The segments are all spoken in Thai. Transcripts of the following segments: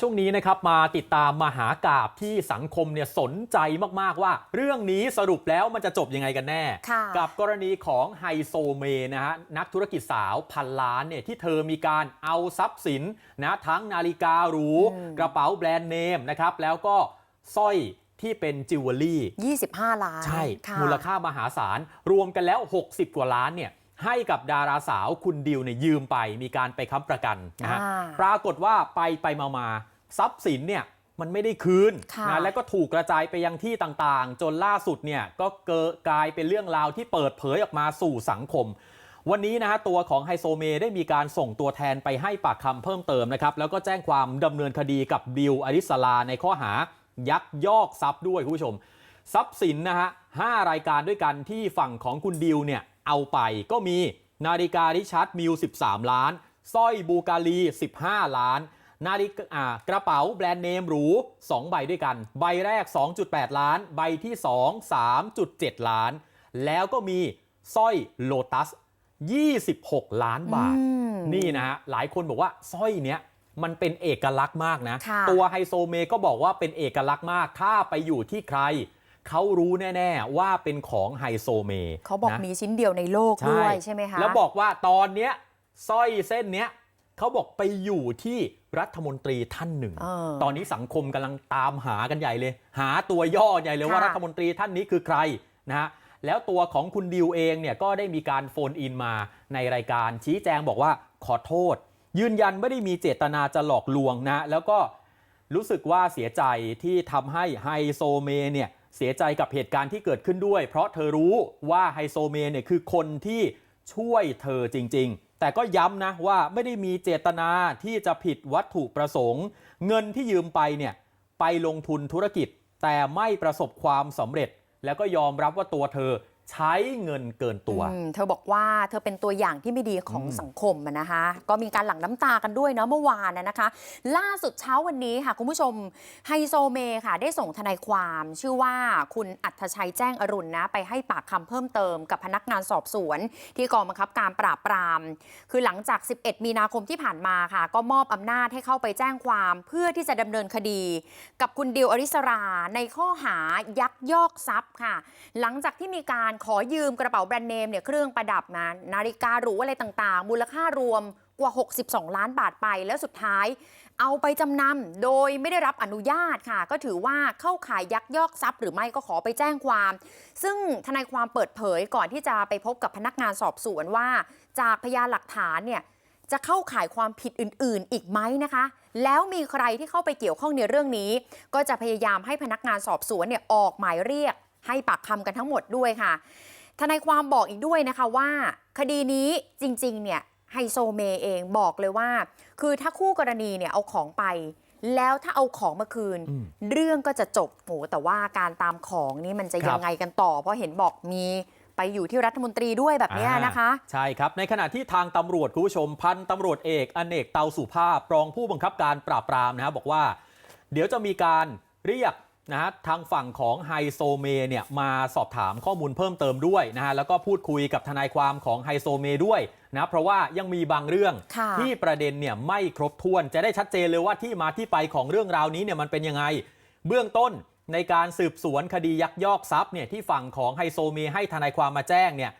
ช่วงนี้นะครับมาติดตามมหากาบที่สังคมเนี่ยสนใจมาก ๆ ว่า เรื่องนี้สรุปแล้วมันจะจบยังไงกันแน่ค่ะกับกรณีของไฮโซเมนะฮะนักธุรกิจสาวพันล้านเนี่ยที่เธอมีการเอาทรัพย์สินนะทั้งนาฬิกาหรูอืมกระเป๋าแบรนด์เนมนะครับแล้วก็สร้อยที่เป็นจิวเวลรี่ 25 ล้าน ใช่ะมูลค่ามหาศาล รวมกันแล้ว 60 กว่าล้านเนี่ย ให้กับดาราสาวคุณดิวเนี่ยยืมไปมีการไปค้ำประกันนะฮะอ่าปรากฏว่าไปไปมามาทรัพย์สินเนี่ยมันไม่ได้คืนค่ะนะและก็ถูกกระจายไปยังที่ต่างๆ จนล่าสุดเนี่ยก็เกิดกลายเป็นเรื่องราวที่เปิดเผยออกมาสู่สังคม วันนี้นะฮะตัวของไฮโซเมได้มีการส่งตัวแทนไปให้ปากคำเพิ่มเติมนะครับแล้วก็แจ้งความดำเนินคดีกับดิวอริสลาในข้อหายักยอกทรัพย์ด้วยคุณผู้ชม ทรัพย์สินนะฮะห้ารายการด้วยกันที่ฝั่งของคุณดิวเนี่ย เอาไปก็มีนาฬิการิชาร์ดมิล 13 ล้านสร้อยบูการี 15 ล้าน นาฬิกาอ่ากระเป๋าแบรนด์เนมหรู 2 ใบด้วยกัน ใบแรก 2.8 ล้าน ใบที่ 2 3.7 ล้าน แล้วก็มีสร้อยโลตัส 26 ล้านบาทอืมนี่นะฮะ หลายคนบอกว่าสร้อยเนี้ยมันเป็นเอกลักษณ์มากนะค่ะตัวไฮโซเมก็บอกว่าเป็นเอกลักษณ์มาก ถ้าไปอยู่ที่ใคร เขารู้แน่ๆว่าเป็นของไฮโซเมเขาบอกนะมีชิ้นเดียวในโลกด้วยใช่ไหมคะแล้วบอกว่าตอนเนี้ยสร้อยเส้นเนี้ยเขาบอกไปอยู่ที่รัฐมนตรีท่านหนึ่ง เออ ตอนนี้สังคมกำลังตามหากันใหญ่เลย หาตัวย่อใหญ่เลยว่าค่ะรัฐมนตรีท่านนี้คือใครนะฮะแล้วตัวของคุณดิวเองเนี่ยก็ได้มีการโฟนอินมาในรายการชี้แจงบอกว่าขอโทษ ยืนยันไม่ได้มีเจตนาจะหลอกลวงนะ แล้วก็รู้สึกว่าเสียใจที่ทำให้ไฮโซเมเนี่ย เสียใจกับเหตุการณ์ที่เกิดขึ้นด้วย เพราะเธอรู้ว่าไฮโซเมเนี่ยคือคนที่ช่วยเธอจริง ๆ แต่ก็ย้ำนะว่าไม่ได้มีเจตนาที่จะผิดวัตถุประสงค์ เงินที่ยืมไปเนี่ยไปลงทุนธุรกิจ แต่ไม่ประสบความสำเร็จ แล้วก็ยอมรับว่าตัวเธอ ใช้เงินเกินตัวอืมเธอบอกว่าเธอเป็นตัวอย่างที่ไม่ดีของอืมสังคมอะนะคะ ก็มีการหลั่งน้ำตากันด้วยเนาะเมื่อวานนะนะคะ ล่าสุดเช้าวันนี้ค่ะ คุณผู้ชมไฮโซเมค่ะ ได้ส่งทนายความชื่อว่าคุณอัธชัยแจ้งอรุณนะ ไปให้ปากคำเพิ่มเติมกับพนักงานสอบสวน ที่กองบังคับการปราบปราม คือหลังจาก 11 มีนาคมที่ผ่านมาค่ะ ก็มอบอำนาจให้เข้าไปแจ้งความเพื่อที่จะดำเนินคดี กับคุณดิวอริสราในข้อหายักยอกทรัพย์ค่ะ หลังจากที่มีการขอยืมกระเป๋าแบรนด์เนมเนี่ยเครื่องประดับนะนาฬิกาหรูอะไรต่างๆ มูลค่ารวมกว่า 62 ล้านบาทไปแล้วสุดท้าย เอาไปจำนำโดยไม่ได้รับอนุญาตค่ะ ก็ถือว่าเข้าข่ายยักยอกทรัพย์หรือไม่ก็ขอไปแจ้งความ ซึ่งทนายความเปิดเผยก่อนที่จะไปพบกับพนักงานสอบสวนว่า จากพยานหลักฐานเนี่ยจะเข้าข่ายความผิดอื่น ๆ อีกไหมนะคะ แล้วมีใครที่เข้าไปเกี่ยวข้องในเรื่องนี้ ก็จะพยายามให้พนักงานสอบสวนเนี่ยออกหมายเรียก ให้ปากคำกันทั้งหมดด้วยค่ะ ทนายความบอกอีกด้วยนะคะว่า คดีนี้จริงๆ เนี่ยไฮโซเมเองบอกเลยว่า คือถ้าคู่กรณีเนี่ยเอาของไป แล้วถ้าเอาของมาคืนอืมเรื่องก็จะจบโหแต่ว่าการตามของนี่มันจะครับยังไงกันต่อ เพราะเห็นบอกมีไปอยู่ที่รัฐมนตรีด้วยแบบเนี้ยนะคะอ่าใช่ครับ ในขณะที่ทางตำรวจคุณผู้ชมพันตำรวจเอกอเนกเตาสุภาพรองผู้บังคับการปราบปรามนะครับบอกว่า เดี๋ยวจะมีการเรียก นะฮะทางฝั่งของไฮโซเมเนี่ยมาสอบถามข้อมูลเพิ่มเติมด้วยนะฮะแล้วก็พูดคุยกับทนายความของไฮโซเมด้วยนะเพราะว่ายังมีบางเรื่องค่ะที่ประเด็นเนี่ยไม่ครบถ้วนจะได้ชัดเจนเลยว่าที่มาที่ไปของเรื่องราวนี้เนี่ยมันเป็นยังไง เบื้องต้นในการสืบสวนคดียักยอกทรัพย์เนี่ยที่ฝั่งของไฮโซเมให้ทนายความมาแจ้งเนี่ย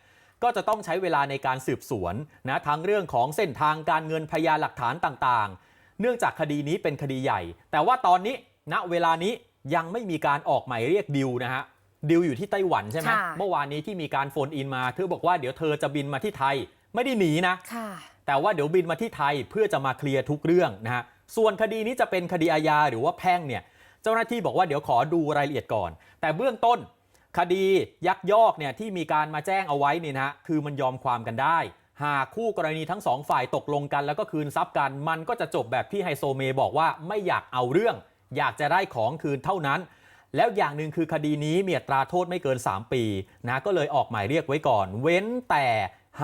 ก็จะต้องใช้เวลาในการสืบสวนนะทั้งเรื่องของเส้นทางการเงินพยานหลักฐานต่างๆ เนื่องจากคดีนี้เป็นคดีใหญ่ แต่ว่าตอนนี้ณเวลานี้ ยังไม่มีการออกหมายเรียกดิวนะฮะดิวอยู่ที่ไต้หวันใช่ไหมค่ะ เมื่อวานนี้ที่มีการโฟนอินมา เธอบอกว่าเดี๋ยวเธอจะบินมาที่ไทย ไม่ได้หนีนะ ค่ะ แต่ว่าเดี๋ยวบินมาที่ไทยเพื่อจะมาเคลียร์ทุกเรื่องนะฮะ ส่วนคดีนี้จะเป็นคดีอาญาหรือว่าแพ่งเนี่ย เจ้าหน้าที่บอกว่าเดี๋ยวขอดูรายละเอียดก่อน แต่เบื้องต้นคดียักยอกเนี่ยที่มีการมาแจ้งเอาไว้เนี่ยนะฮะคือมันยอมความกันได้ หากคู่กรณีทั้งสองฝ่ายตกลงกัน แล้วก็คืนทรัพย์กัน มันก็จะจบแบบที่ไฮโซเมบอกว่าไม่อยากเอาเรื่อง อยากจะได้ของคืนเท่านั้น แล้วอย่างหนึ่งคือคดีนี้มีอัตราโทษไม่เกิน 3 ปีนะก็เลยออกหมายเรียกไว้ก่อน เว้นแต่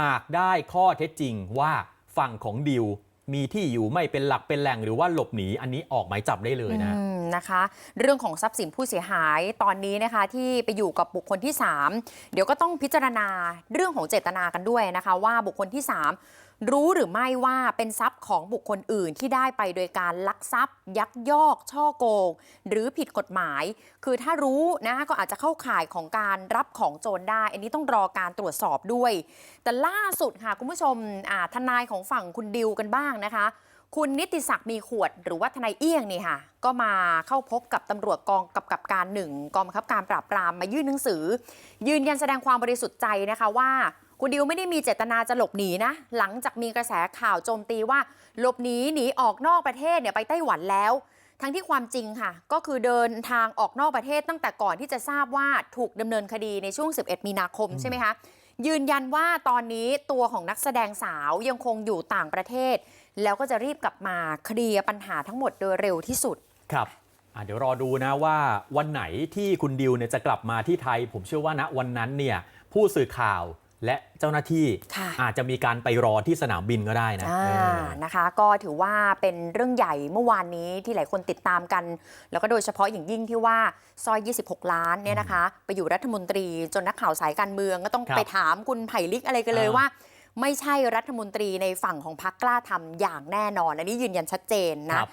หากได้ข้อเท็จจริงว่าฝั่งของดิวมีที่อยู่ไม่เป็นหลักเป็นแหล่งหรือว่าหลบหนีอันนี้ออกหมายจับได้เลยนะนะคะ เรื่องของทรัพย์สินผู้เสียหายตอนนี้นะคะ ที่ไปอยู่กับบุคคลที่ 3 เดี๋ยวก็ต้องพิจารณาเรื่องของเจตนากันด้วยนะคะ ว่าบุคคลที่ 3 รู้หรือไม่ว่าเป็นทรัพย์ของบุคคลอื่นที่ได้ไปโดยการลักทรัพย์ ยักยอก ช่อโกง หรือผิดกฎหมาย คือถ้ารู้นะก็อาจจะเข้าข่ายของการรับของโจรได้ อันนี้ต้องรอการตรวจสอบด้วย แต่ล่าสุดค่ะคุณผู้ชมทนายของฝั่งคุณดิวกันบ้างนะคะ คุณนิติศักดิ์มีขวดหรือว่าทนายเอี้ยงนี่ค่ะ ก็มาเข้าพบกับตำรวจกองกับกับการหนึ่งกองบังคับการปราบปรามมายื่นหนังสือ ยืนยันแสดงความบริสุทธิ์ใจนะคะว่า คุณดิวไม่ได้มีเจตนาจะหลบหนีนะ หลังจากมีกระแสข่าวโจมตีว่า หลบหนีหนีออกนอกประเทศเนี่ยไปไต้หวันแล้ว ทั้งที่ความจริงค่ะ ก็คือเดินทางออกนอกประเทศตั้งแต่ก่อนที่จะทราบว่าถูกดำเนินคดีในช่วง 11 มีนาคมใช่ไหมคะยืนยันว่าตอนนี้ตัวของนักแสดงสาวยังคงอยู่ต่างประเทศ แล้วก็จะรีบกลับมาเคลียร์ปัญหาทั้งหมดโดยเร็วที่สุดครับอะเดี๋ยวรอดูนะว่าวันไหนที่คุณดิวเนี่ยจะกลับมาที่ไทย ผมเชื่อว่าณวันนั้นเนี่ยผู้สื่อข่าว และเจ้าหน้าที่ค่ะอาจจะมีการไปรอที่สนามบินก็ได้นะอ่าเออนะคะ ก็ถือว่าเป็นเรื่องใหญ่เมื่อวานนี้ที่หลายคนติดตามกัน แล้วก็โดยเฉพาะอย่างยิ่งที่ว่าซอย 26 ล้านเนี่ยนะคะ ไปอยู่รัฐมนตรีจนนักข่าวสายการเมืองก็ต้องครับไปถามคุณไผ่ลิกอะไรกันเลยอ่าว่า ไม่ใช่รัฐมนตรีในฝั่งของพรรคกล้าทำอย่างแน่นอน อันนี้ยืนยันชัดเจนคนะรับ